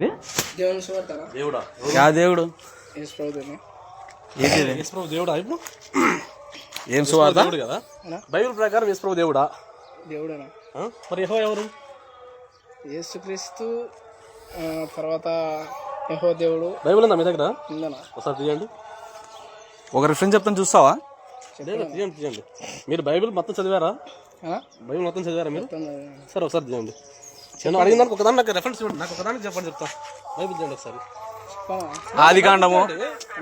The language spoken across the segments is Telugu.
దేవుని సువార్తనా? దేవుడా? యా దేవుడు. యేసు ప్రభుదేనా ఏంటిది? దేవుడా ఇప్పుడు? ఏం సువార్త? దేవుడు కదా? బైబిల్ ప్రకారం యేసుప్రభు దేవుడా? దేవుడేనా? మరి యెహోవా ఎవరు? యేసుక్రీస్తు ఆ, తర్వాత యహో దేవుడు. బైబిల్ ఉందా మీ దగ్గర? ఉందనా ఒకసారి తీయండి. ఒక రిఫరెన్స్ చెప్తాను చూస్తావా? తీయండి తీయండి. మీరు బైబిల్ మొత్తం చదివారా? బైబిల్ మొత్తం చదివారా మీరు. సరే ఒకసారి తీయండి. నేను అడిగిన దానికి ఒకదాని నాకు రెఫరెన్స్ ఇవ్వండి. నాకు ఒకదానికి చెప్పండి చెప్తా. బైబిల్ తీయండి ఒకసారి? ఆది కాండము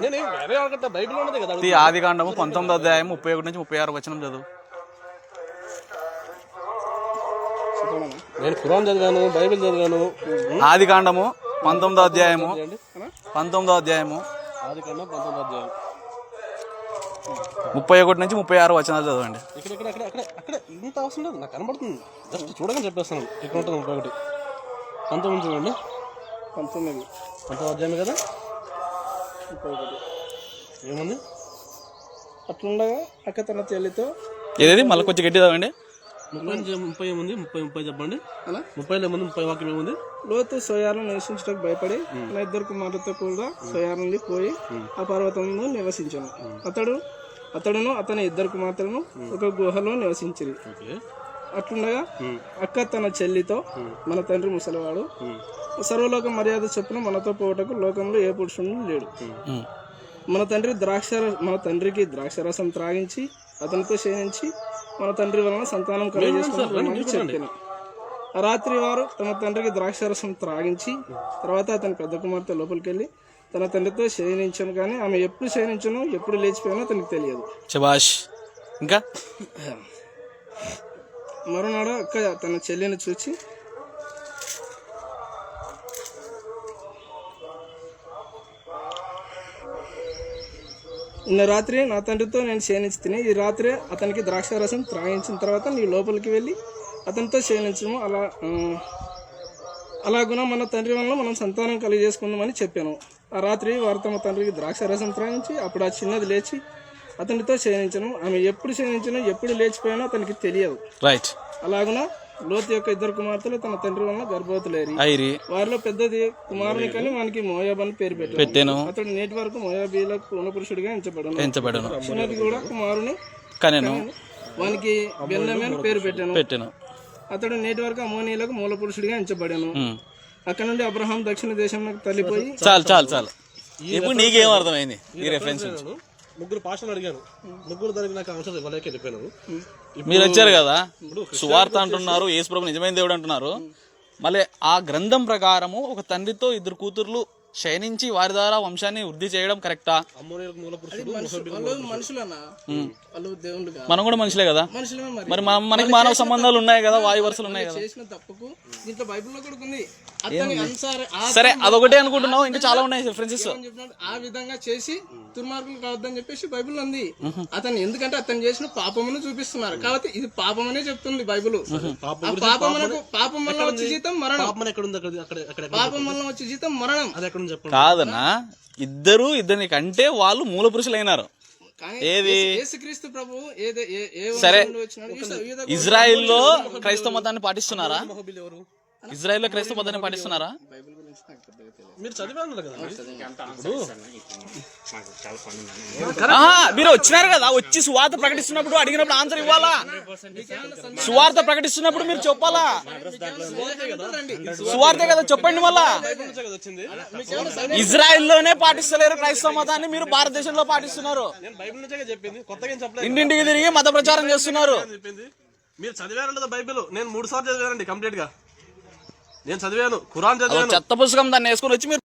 నేను వేరే అనుకుంటా బైబిల్ ఉన్నది కదా ఈ ఆది కాండము పంతొమ్మిదో అధ్యాయం ముప్పై ఒకటి నుంచి ముప్పై ఆరు వచనం చదువు? నేను ఖురాన్ చదివాను బైబిల్ చదివాను. ఆది కాండము పంతొమ్మిదో అధ్యాయము పంతొమ్మిదో అధ్యాయము. ఆది కన్నా పంతొమ్మిది అధ్యాయం ముప్పై ఒకటి నుంచి ముప్పై ఆరు వచనాలు చదవండి. ఇక్కడ ఇక్కడ అక్కడ అక్కడ అక్కడ ఇంత అవసరం లేదు. నాకు కనబడుతుంది. జస్ట్ చూడగానే చెప్పేస్తాను. ఇక్కడ ఉంటుంది ముప్పై ఒకటి. పంతొమ్మిది చూడండి. పంతొమ్మిది. పంతొమ్మిది కదా? ముప్పై ఒకటి. ఏముంది? అట్లుండగా అక్క తన చెల్లితో ఏదేది? మళ్ళీ కొంచెం గట్టి చదవండి. ముప్పై నుంచి ముప్పై ఏముంది? ముప్పై ముప్పై చెప్పండి. అలా? ముప్పైలో ఏముంది? ముప్పై వాక్యం ఏముంది? లోతు సోయాలను నివసించడానికి భయపడి తన ఇద్దరు కుమారులతో కూడా సోయా నుండి పోయి ఆ పర్వతంలో నివసించను. అతడు అతడును అతని ఇద్దరు కుమార్తెలను ఒక గుహలో నివసించిరి. ఓకే. అట్లుండగా అక్క తన చెల్లితో మన తండ్రి ముసలివాడు సర్వలోక మర్యాద చొప్పున మనతో పోవటకు లోకంలో ఏ పురుషుడు లేడు. మన తండ్రి ద్రాక్ష మన తండ్రికి ద్రాక్షరసం త్రాగించి అతనితో క్షీణించి మన తండ్రి వలన సంతానం కలుగజేసుకుని ఆ రాత్రి వారు తమ తండ్రికి ద్రాక్షరసం త్రాగించి తర్వాత అతని పెద్ద కుమార్తె లోపలికి వెళ్ళి తన తండ్రితో శయనించను కానీ ఆమె ఎప్పుడు శయనించను ఎప్పుడు లేచిపోయానో అతనికి తెలియదు. శబాష్ ఇంకా? మరునాడు అక్క తన చెల్లిని చూచి నిన్న రాత్రి నా తండ్రితో నేను క్షీణించి తిని ఈ రాత్రి అతనికి ద్రాక్షారసం త్రాగించిన తర్వాత నీ లోపలికి వెళ్ళి అతనితో క్షీణించము అలా అలాగున మన తండ్రి వల్ల మనం సంతానం కలిగజేసుకుందామని చెప్పాను. ఆ రాత్రి వారు తమ తండ్రికి ద్రాక్షారసం త్రాగించి అప్పుడు ఆ చిన్నది లేచి అతనితో క్షీణించను ఆమె ఎప్పుడు క్షీణించను ఎప్పుడు లేచిపోయానో అతనికి తెలియదు. రైట్ అలాగున లోతు యొక్క ఇద్దరు కుమార్తెలు తన తండ్రి వలన గర్భవతులేరి. ఐరి వారిలో పెద్దది కుమారుని కానీ వానికి మోయాబ్ అని పేరు పెట్టారు. పెట్టాను. అతడు నేటి వరకు మోయాబీలకు పూర్ణపురుషుడిగా ఎంచబడను. పెంచబడను చిన్నది కూడా కుమారుని కనెను. వానికి బెల్లమే పేరు పెట్టాను. పెట్టాను. అతడు నేటి వరకు అమోనీయులకు మూల పురుషుడిగా ఎంచబడాను. అక్కడ నుండి అబ్రహాం దక్షిణ దేశంలోకి తల్లిపోయి చాలు చాలు చాలు. ఇప్పుడు నీకేం అర్థమైంది ఈ రెఫరెన్స్ ముగ్గురు పాషలు అడిగాను ముగ్గురు దానికి నాకు ఆన్సర్ ఇవ్వలేక చెప్పాను మీరు వచ్చారు కదా? సువార్త అంటున్నారు యేసుప్రభు నిజమైన దేవుడు అంటున్నారు. మళ్ళీ ఆ గ్రంథం ప్రకారము ఒక తండ్రితో ఇద్దరు కూతుర్లు శయనించి వారి ద్వారా వంశాన్ని వృద్ధి చేయడం కరెక్టా? మనం కూడా మనుషులే కదా? మరి. మరి మన- మనకి మానవ సంబంధాలు ఉన్నాయి కదా? వాయు వరుసలు ఉన్నాయి కదా? చేసిన తప్పుకు దీంట్లో బైబిల్లో కూడా ఉంది అతని అనుసార ఆ సరే అదొకటే అనుకుంటున్నావు. ఇంకా చాలా ఉన్నాయి రిఫరెన్సెస్ ఆ విధంగా చేసి దుర్మార్గులు కావద్దని చెప్పేసి బైబిల్ ఉంది. అతను ఎందుకంటే అతను చేసిన పాపమును చూపిస్తున్నారు. కాబట్టి ఇది పాపమనే చెప్తుంది బైబిల్. పాపమునకు పాపం వల్ల వచ్చే జీతం మరణం. పాపం ఎక్కడ ఉంది? అక్కడ అక్కడ అక్కడ పాపం వల్ల వచ్చే జీతం మరణం. అది ఎక్కడ చెప్పండి. కాదన్నా ఇద్దరు ఇద్దరిని కంటే వాళ్ళు మూల పురుషులైనారు. ఏది? యేసుక్రీస్తు ప్రభు సరే. యూద- ఇజ్రాయిల్లో క్రైస్తవ మతాన్ని పాటిస్తున్నారా? ఇజ్రాయిల్లో క్రైస్తవ మతాన్ని పాటిస్తున్నారా? బైబిల్ గురించి నాకు పెద్దగా తెలియదు మీరు? చదివాను కదా మీరు వచ్చినారు కదా వచ్చి సువార్త ప్రకటిస్తున్నప్పుడు అడిగినప్పుడు ఆన్సర్ ఇవ్వాలా? సువార్త ప్రకటిస్తున్నప్పుడు మీరు చెప్పాలా? సువార్తే కదా చెప్పండి మళ్ళా. వచ్చింది ఇజ్రాయెల్లోనే పాటిస్తలేరు క్రైస్తవ మతాన్ని మీరు భారతదేశంలో పాటిస్తున్నారు. నేను బైబిల్ నుంచే కదా చెప్పింది కొత్తగా ఏం చెప్పలేదు ఇంటింటికి తిరిగి మత ప్రచారం చేస్తున్నారు. మీరు చదివారు బైబిల్ నేను మూడు సార్లు చదివానండి కంప్లీట్గా నేను చదివాను ఖురాన్ చదివాను. చెత్త పుస్తకం దాన్ని వేసుకొని వచ్చి మీరు